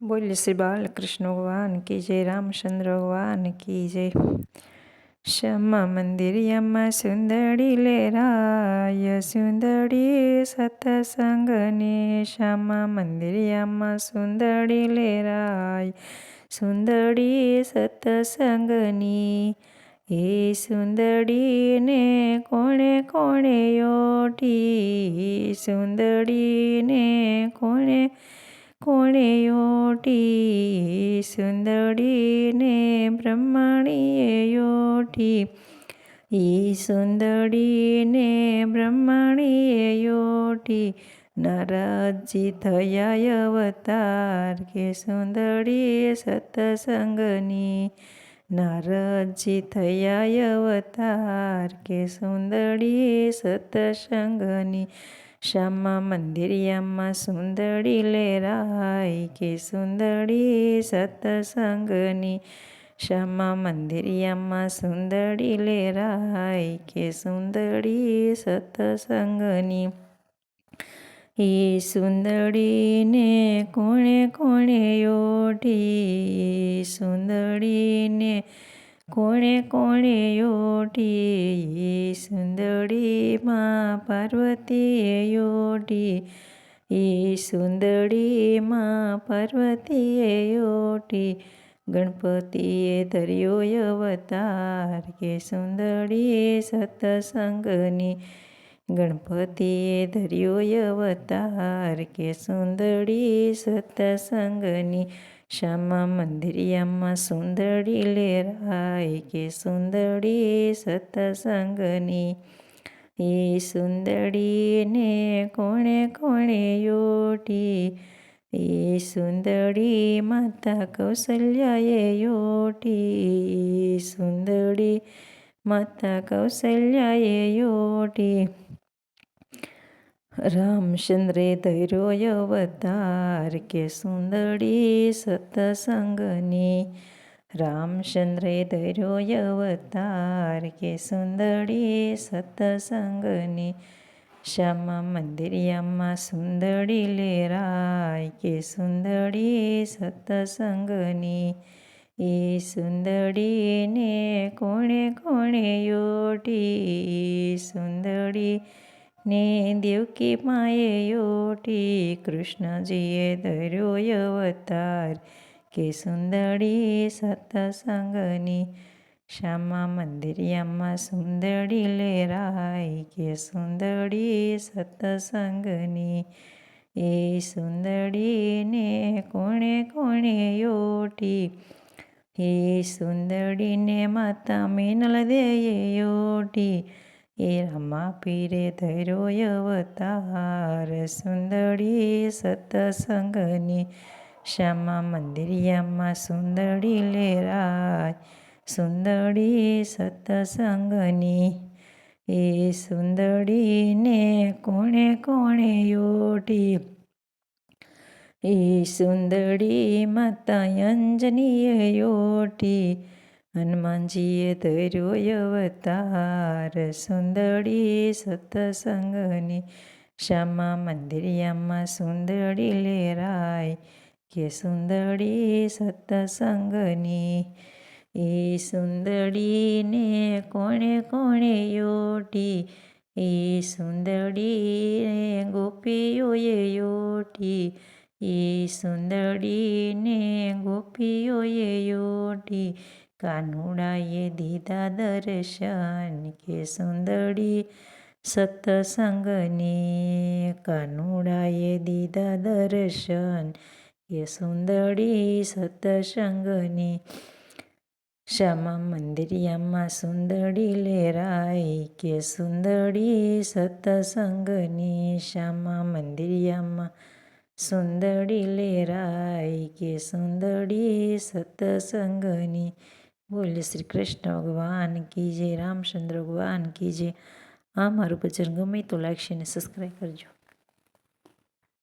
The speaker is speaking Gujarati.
બોલ્ય શ્રી બાલકૃષ્ણ ભગવાન કી જય રામચંદ્ર ભગવાન કી જય શ્યામા મંદિરિયામાં સુંદરી લેરાય સુંદરી સતસંગની શ્યામા મંદિરિયામાં સુંદરી લેરાય સુંદરી સતસંગની એ સુંદરીને કોણે કોણે યોટી સુંદરીને કોણે કોણે યોટી સુંદરીને બ્રહ્મણીએ યોટી ઈ સુંદરીને બ્રહ્મણીએ યોટી નારદજી થયા અવતાર કે સુંદરી સત્સંગની નરજી થયા અવતાર કે સુંદરી સત્સંગની શ્યામા મંદિરિયામાં સુંદરી લેરાય કે સુંદરી સત્સંગની. શ્યામા મંદિરિયામાં સુંદરી લેરાય કે સુંદરી સત્સંગની. એ સુંદરીને કોણે કોણે ઓઢી સુંદરીને કોણે કોણે યોટી સુંદરીમાં પાર્વતીએ યોટી એ સુંદરીમાં પાર્વતીએ યોટી ગણપતિએ ધર્યો અવતાર, કે સુંદરી સત્સંગની ગણપતિએ ધર્યો અવતાર કે સુંદરી સત્સંગની શ્યામા મંદિરિયામાં સુંદરી લેરાય કે સુંદરી સત્સંગની. એ સુંદરીને કોણે કોણે યોટી? એ સુંદરી માતા કૌશલ્યાએ યોટી? સુંદરી માતા કૌશલ્યાએ યોટી? રામચંદ્રે ધૈર્યો અવતાર કે સુંદરી સત્સંગની. રામચંદ્રે ધૈર્યો અવતાર કે સુંદરી સત્સંગની. શ્યામા મંદિરિયામાં સુંદરી લેરાય કે સુંદરી સત્સંગની. એ સુંદરીને કોણે કોણે યોટી? સુંદરી ને દેવકી માએ યોટી કૃષ્ણજીએ ધર્યો અવતાર કે સુંદરી સતસંગની શ્યામા મંદિરિયામાં સુંદરી લેરાય કે સુંદરી સતસંગની એ સુંદરીને કોણે કોણે યોટી? હે સુંદરીને માતા મેનલ દેએ યોટી. એ રમા પીરે ધૈરો અવતાર, સુંદરી સતસંગની શ્યામા મંદિરિયામાં સુંદરી લેરાય, સુંદરી સતસંગની. એ સુંદરીને કોણે કોણે યોટી? એ સુંદરી માતા અંજનીય યોટી. હનુમાનજીએ ધર્યો અવતાર સુંદરી સત્સંગની. શ્યામા મંદિરિયામાં સુંદરી લેરાય કે સુંદરી સત્સંગની. એ સુંદરીને કોણે કોણે યોટી? એ સુંદરીને ગોપીઓએ યોટી? એ સુંદરીને ગોપીઓએ યોટી? કાનુડાએ દીધા દર્શન. કે સુંદરી સત્સંગની કાનુડાએ દીધા દર્શન. કે સુંદરી સત્સંગની શ્યામા મંદિરિયામાં સુંદરી લેરાઈ. કે સુંદરી સત્સંગની શ્યામા મંદિરિયામાં સુંદરી લેરાઈ. કે સુંદરી સત્સંગની બોલે શ્રી કૃષ્ણ ભગવાન કી જય રામચંદ્ર ભગવાન કી જય આ મારું ભજન ગમે તો લાઈક અને સબસ્ક્રાઈબ કરજો